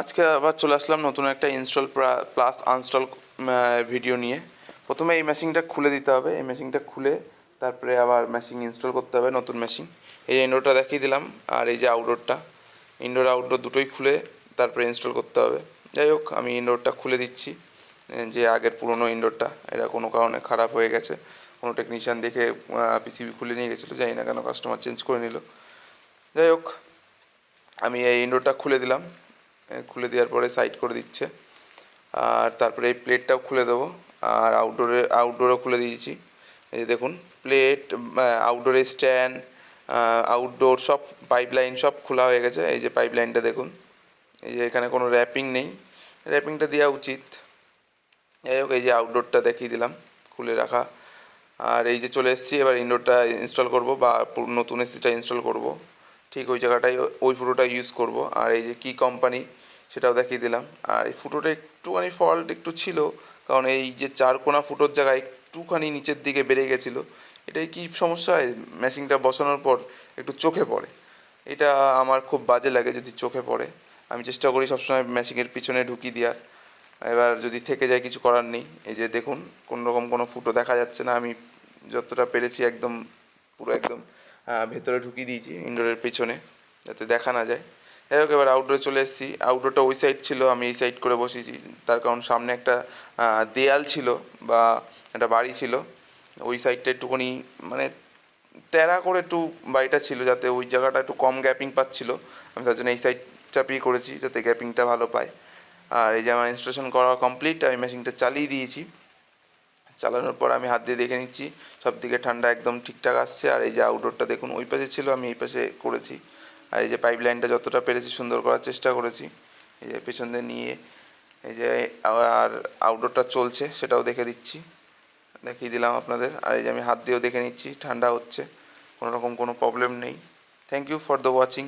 আজকে আবার চলে আসলাম নতুন একটা ইনস্টল প্লাস আনস্টল ভিডিও নিয়ে। প্রথমে এই মেশিনটা খুলে দিতে হবে। এই মেশিনটা খুলে তারপরে আবার মেশিন ইনস্টল করতে হবে নতুন মেশিন এই ইনডোরটা দেখিয়ে দিলাম, আর এই যে আউটডোরটা ইনডোর আউটডোর দুটোই খুলে তারপরে ইনস্টল করতে হবে। যাই হোক, আমি ইনডোরটা খুলে দিচ্ছি। যে আগের পুরনো ইনডোরটা এটা কোনো কারণে খারাপ হয়ে গেছে। কোনো টেকনিশিয়ান দেখে পিসিবি খুলে নিয়ে গেছিল, জানি না কেন কাস্টমার চেঞ্জ করে নিল। যাই হোক, আমি এই ইনডোরটা খুলে দিলাম। খুলে দেওয়ার পরে সাইড করে দিচ্ছে। আর তারপরে এই প্লেটটাও খুলে দেবো। আর আউটডোরে আউটডোরও খুলে দিয়েছি। এই যে দেখুন প্লেট আউটডোরে স্ট্যান্ড আউটডোর সব পাইপলাইন সব খোলা হয়ে গেছে। এই যে পাইপলাইনটা দেখুন, এই যে এখানে কোনো র্যাপিং নেই। র্যাপিংটা দেওয়া উচিত। যাই হোক, এই যে আউটডোরটা দেখিয়ে দিলাম, খুলে রাখা। আর এই যে চলে এসেছি, এবার ইনডোরটা ইনস্টল করব বা নতুন এসিটা ইনস্টল করব। ঠিক ওই জায়গাটাই, ওই ফুটোটা ইউজ করব। আর এই যে কি কোম্পানি সেটাও দেখিয়ে দিলাম। আর এই ফুটোটা একটুখানি ফল্ট একটু ছিল, কারণ এই যে চার কোনা ফুটোর জায়গায় একটুখানি নিচের দিকে বেড়ে গেছিল, এটাই কি সমস্যা? হয় মেশিনটা বসানোর পর একটু চোখে পড়ে। এটা আমার খুব বাজে লাগে যদি চোখে পড়ে। আমি চেষ্টা করি সবসময় মেশিনের পিছনে ঢুকিয়ে দেওয়ার। এবার যদি থেকে যায় কিছু করার নেই। এই যে দেখুন কোনো রকম কোনো ফুটো দেখা যাচ্ছে না। আমি যতটা পেরেছি একদম, পুরো একদম ভেতরে ঢুকিয়ে দিয়েছি ইনডোরের পিছনে, যাতে দেখা না যায়। যাই হোক, এবার আউটডোরে চলে এসেছি। আউটডোরটা ওই সাইড ছিল, আমি এই সাইড করে বসেছি। তার কারণ সামনে একটা দেয়াল ছিল বা একটা বাড়ি ছিল। ওই সাইডটা একটুখানি মানে তেরা করে একটু বাড়িটা ছিল, যাতে ওই জায়গাটা একটু কম গ্যাপিং পাচ্ছিল। আমি তার জন্য এই সাইড চাপিয়ে করেছি, যাতে গ্যাপিংটা ভালো পায়। আর এই যে আমার ইনস্টলেশন করা কমপ্লিট আমি মেশিনটা চালিয়ে দিয়েছি। চালানোর পর আমি হাত দিয়ে দেখে নিচ্ছি সব দিকে ঠান্ডা একদম ঠিকঠাক আসছে। আর এই যে আউটডোরটা দেখুন, ওই পাশে ছিল, আমি এই পাশে করেছি। আর এই যে পাইপ লাইনটা যতটা পেরেছি সুন্দর করার চেষ্টা করেছি। এই যে পেছন দিয়ে নিয়ে, এই যে আর আউটডোরটা চলছে সেটাও দেখে দিচ্ছি। দেখিয়ে দিলাম আপনাদের। আর এই যে আমি হাত দিয়েও দেখে নিচ্ছি, ঠান্ডা হচ্ছে কোনো রকম কোনো প্রবলেম নেই। Thank you for the watching